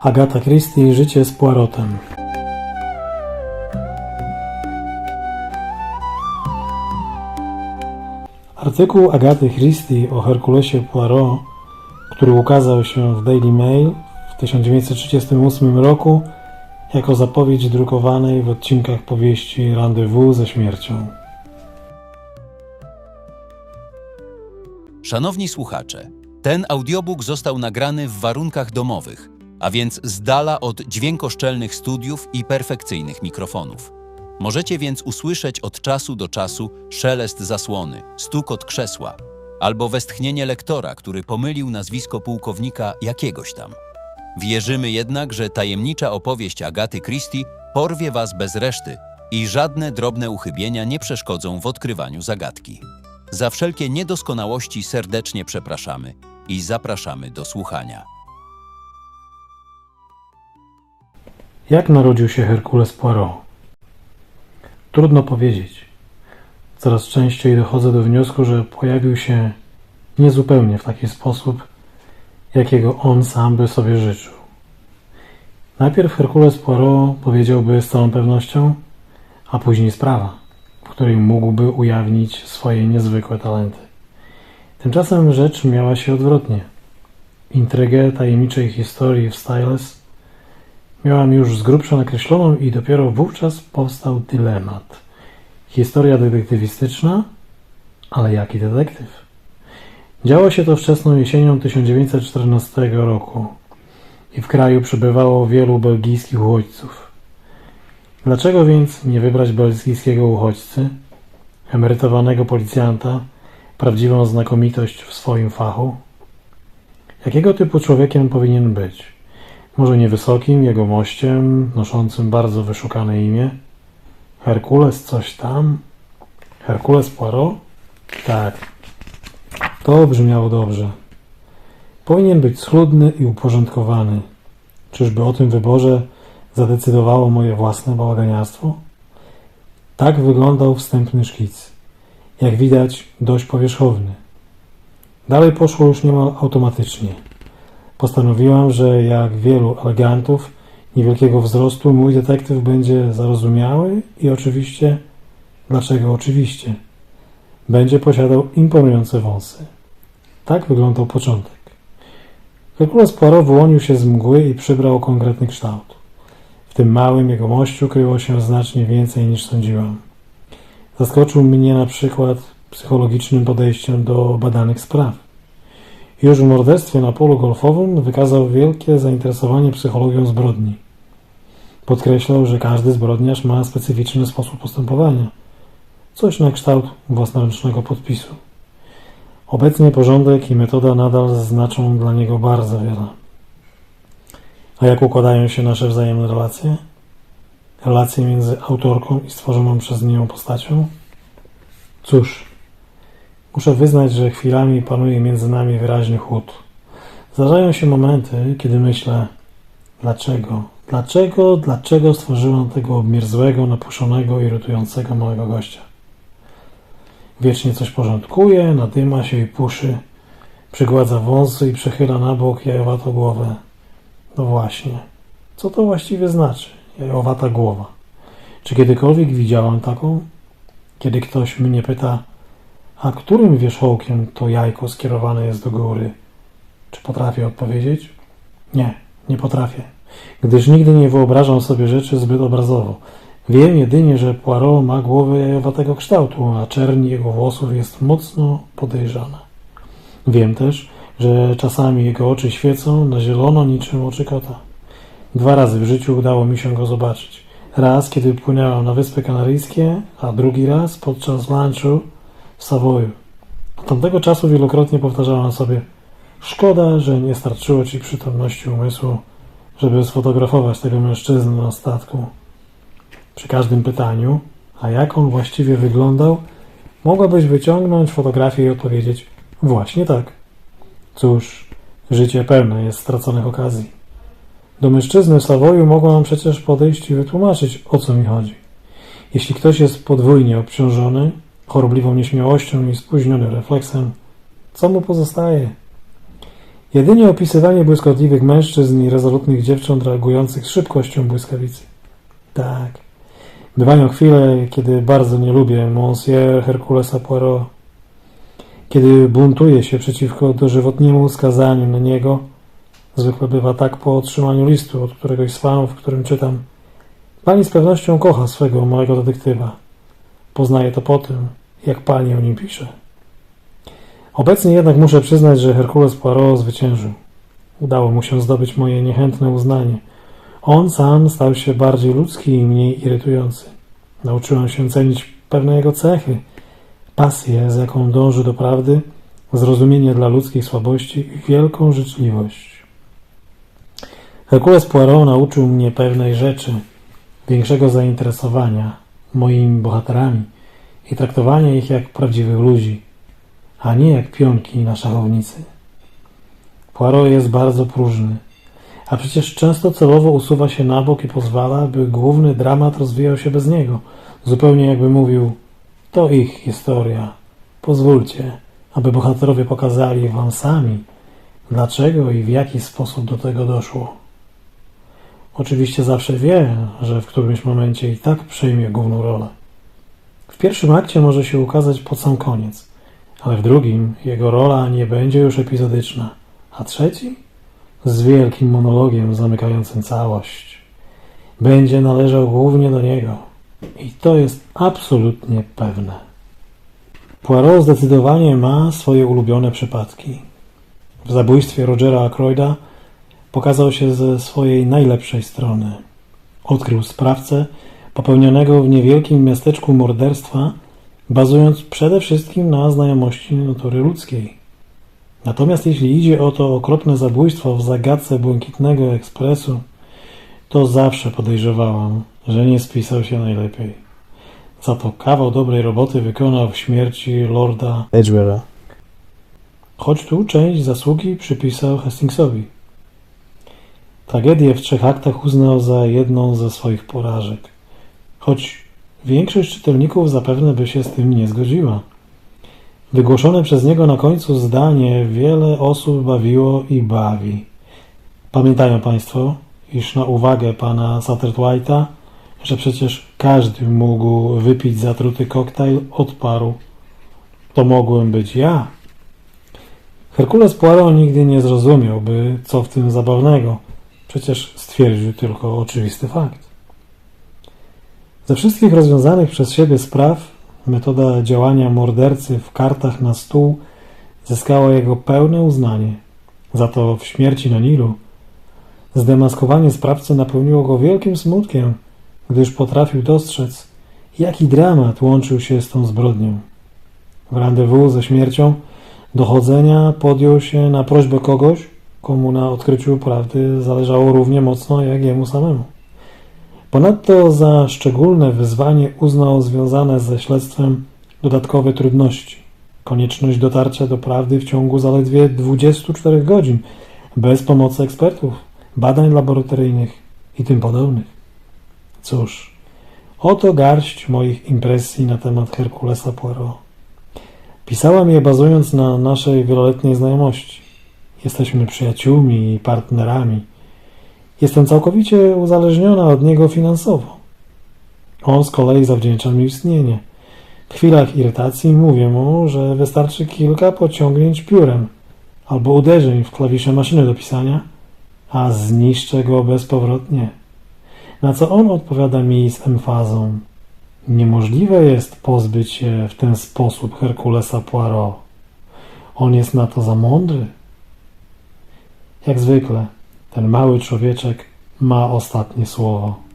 Agata Christie Życie z Poirotem. Artykuł Agaty Christie o Herkulesie Poirot, który ukazał się w Daily Mail w 1938 roku jako zapowiedź drukowanej w odcinkach powieści Rendezvous ze śmiercią. Szanowni słuchacze, ten audiobook został nagrany w warunkach domowych, a więc z dala od dźwiękoszczelnych studiów i perfekcyjnych mikrofonów. Możecie więc usłyszeć od czasu do czasu szelest zasłony, stukot krzesła albo westchnienie lektora, który pomylił nazwisko pułkownika jakiegoś tam. Wierzymy jednak, że tajemnicza opowieść Agaty Christie porwie was bez reszty i żadne drobne uchybienia nie przeszkodzą w odkrywaniu zagadki. Za wszelkie niedoskonałości serdecznie przepraszamy i zapraszamy do słuchania. Jak narodził się Herkules Poirot? Trudno powiedzieć. Coraz częściej dochodzę do wniosku, że pojawił się niezupełnie w taki sposób, jakiego on sam by sobie życzył. Najpierw Herkules Poirot powiedziałby z całą pewnością, a później sprawa, w której mógłby ujawnić swoje niezwykłe talenty. Tymczasem rzecz miała się odwrotnie. Intrygę tajemniczej historii w Styles miałam już z grubsza nakreśloną i dopiero wówczas powstał dylemat. Historia detektywistyczna, ale jaki detektyw? Działo się to wczesną jesienią 1914 roku i w kraju przybywało wielu belgijskich uchodźców. Dlaczego więc nie wybrać belgijskiego uchodźcy, emerytowanego policjanta, prawdziwą znakomitość w swoim fachu? Jakiego typu człowiekiem powinien być? Może niewysokim, jegomościem, noszącym bardzo wyszukane imię? Herkules coś tam? Herkules Poirot? Tak. To brzmiało dobrze. Powinien być schludny i uporządkowany. Czyżby o tym wyborze zadecydowało moje własne bałaganiarstwo? Tak wyglądał wstępny szkic. Jak widać, dość powierzchowny. Dalej poszło już niemal automatycznie. Postanowiłam, że jak wielu elegantów niewielkiego wzrostu, mój detektyw będzie zarozumiały i oczywiście, dlaczego oczywiście, będzie posiadał imponujące wąsy. Tak wyglądał początek. Herkules Poirot wyłonił się z mgły i przybrał konkretny kształt. W tym małym jego mościu kryło się znacznie więcej niż sądziłam. Zaskoczył mnie na przykład psychologicznym podejściem do badanych spraw. Już w morderstwie na polu golfowym wykazał wielkie zainteresowanie psychologią zbrodni. Podkreślał, że każdy zbrodniarz ma specyficzny sposób postępowania, coś na kształt własnoręcznego podpisu. Obecnie porządek i metoda nadal znaczą dla niego bardzo wiele. A jak układają się nasze wzajemne relacje? Relacje między autorką i stworzoną przez nią postacią? Cóż, muszę wyznać, że chwilami panuje między nami wyraźny chłód. Zdarzają się momenty, kiedy myślę, dlaczego, dlaczego, dlaczego stworzyłam tego obmierzłego, napuszonego, irytującego małego gościa. Wiecznie coś porządkuje, nadyma się i puszy, przygładza wąsy i przechyla na bok jajowatą głowę. No właśnie, co to właściwie znaczy, jajowata głowa? Czy kiedykolwiek widziałam taką? Kiedy ktoś mnie pyta, a którym wierzchołkiem to jajko skierowane jest do góry? Czy potrafię odpowiedzieć? Nie, nie potrafię, gdyż nigdy nie wyobrażam sobie rzeczy zbyt obrazowo. Wiem jedynie, że Poirot ma głowę jajowatego kształtu, a czerń jego włosów jest mocno podejrzana. Wiem też, że czasami jego oczy świecą na zielono niczym oczy kota. Dwa razy w życiu udało mi się go zobaczyć. Raz, kiedy płynęłam na Wyspy Kanaryjskie, a drugi raz podczas lunchu w Savoyu. Od tamtego czasu wielokrotnie powtarzałam sobie szkoda, że nie starczyło ci przytomności umysłu, żeby sfotografować tego mężczyznę na statku. Przy każdym pytaniu, a jak on właściwie wyglądał, mogłabyś wyciągnąć fotografię i odpowiedzieć właśnie tak. Cóż, życie pełne jest straconych okazji. Do mężczyzny w Savoyu mogłam przecież podejść i wytłumaczyć, o co mi chodzi. Jeśli ktoś jest podwójnie obciążony, chorobliwą nieśmiałością i spóźnionym refleksem, co mu pozostaje? Jedynie opisywanie błyskotliwych mężczyzn i rezolutnych dziewcząt reagujących z szybkością błyskawicy. Tak. Bywają chwile, kiedy bardzo nie lubię Monsieur Herculesa Poirot. Kiedy buntuje się przeciwko dożywotniemu skazaniu na niego, zwykle bywa tak po otrzymaniu listu od któregoś z fanów, w którym czytam Pani z pewnością kocha swego małego detektywa. Poznaję to po tym, jak pani o nim pisze. Obecnie jednak muszę przyznać, że Herkules Poirot zwyciężył. Udało mu się zdobyć moje niechętne uznanie. On sam stał się bardziej ludzki i mniej irytujący. Nauczyłem się cenić pewne jego cechy, pasję, z jaką dąży do prawdy, zrozumienie dla ludzkich słabości i wielką życzliwość. Herkules Poirot nauczył mnie pewnej rzeczy, większego zainteresowania moimi bohaterami i traktowania ich jak prawdziwych ludzi, a nie jak pionki na szachownicy. Poirot jest bardzo próżny, a przecież często celowo usuwa się na bok i pozwala, by główny dramat rozwijał się bez niego, zupełnie jakby mówił to ich historia. Pozwólcie, aby bohaterowie pokazali wam sami, dlaczego i w jaki sposób do tego doszło. Oczywiście zawsze wie, że w którymś momencie i tak przejmie główną rolę. W pierwszym akcie może się ukazać pod sam koniec, ale w drugim jego rola nie będzie już epizodyczna, a trzeci z wielkim monologiem zamykającym całość. Będzie należał głównie do niego. I to jest absolutnie pewne. Poirot zdecydowanie ma swoje ulubione przypadki. W zabójstwie Rogera Ackroyda pokazał się ze swojej najlepszej strony. Odkrył sprawcę popełnionego w niewielkim miasteczku morderstwa, bazując przede wszystkim na znajomości natury ludzkiej. Natomiast jeśli idzie o to okropne zabójstwo w zagadce Błękitnego Ekspresu, to zawsze podejrzewałam, że nie spisał się najlepiej. Za to kawał dobrej roboty wykonał w śmierci Lorda Edgewara. choć tu część zasługi przypisał Hastingsowi. Tragedię w trzech aktach uznał za jedną ze swoich porażek, choć większość czytelników zapewne by się z tym nie zgodziła. Wygłoszone przez niego na końcu zdanie wiele osób bawiło i bawi. Pamiętają Państwo, iż na uwagę pana Satterthwaite'a, że przecież każdy mógł wypić zatruty koktajl, odparł. To mogłem być ja. Herkules Poirot nigdy nie zrozumiałby, co w tym zabawnego. Przecież stwierdził tylko oczywisty fakt. Ze wszystkich rozwiązanych przez siebie spraw metoda działania mordercy w kartach na stół zyskała jego pełne uznanie. Za to w śmierci na Nilu zdemaskowanie sprawcy napełniło go wielkim smutkiem, gdyż potrafił dostrzec, jaki dramat łączył się z tą zbrodnią. W randewu ze śmiercią dochodzenia podjął się na prośbę kogoś, komu na odkryciu prawdy zależało równie mocno jak jemu samemu. Ponadto za szczególne wyzwanie uznał związane ze śledztwem dodatkowe trudności. Konieczność dotarcia do prawdy w ciągu zaledwie 24 godzin, bez pomocy ekspertów, badań laboratoryjnych i tym podobnych. Cóż, oto garść moich impresji na temat Herkulesa Poirot. Pisałam je bazując na naszej wieloletniej znajomości. Jesteśmy przyjaciółmi i partnerami. Jestem całkowicie uzależniona od niego finansowo. On z kolei zawdzięcza mi istnienie. W chwilach irytacji mówię mu, że wystarczy kilka pociągnięć piórem albo uderzeń w klawisze maszyny do pisania, a zniszczę go bezpowrotnie. Na co on odpowiada mi z emfazą. Niemożliwe jest pozbyć się w ten sposób Herkulesa Poirot. On jest na to za mądry. Jak zwykle, ten mały człowieczek ma ostatnie słowo.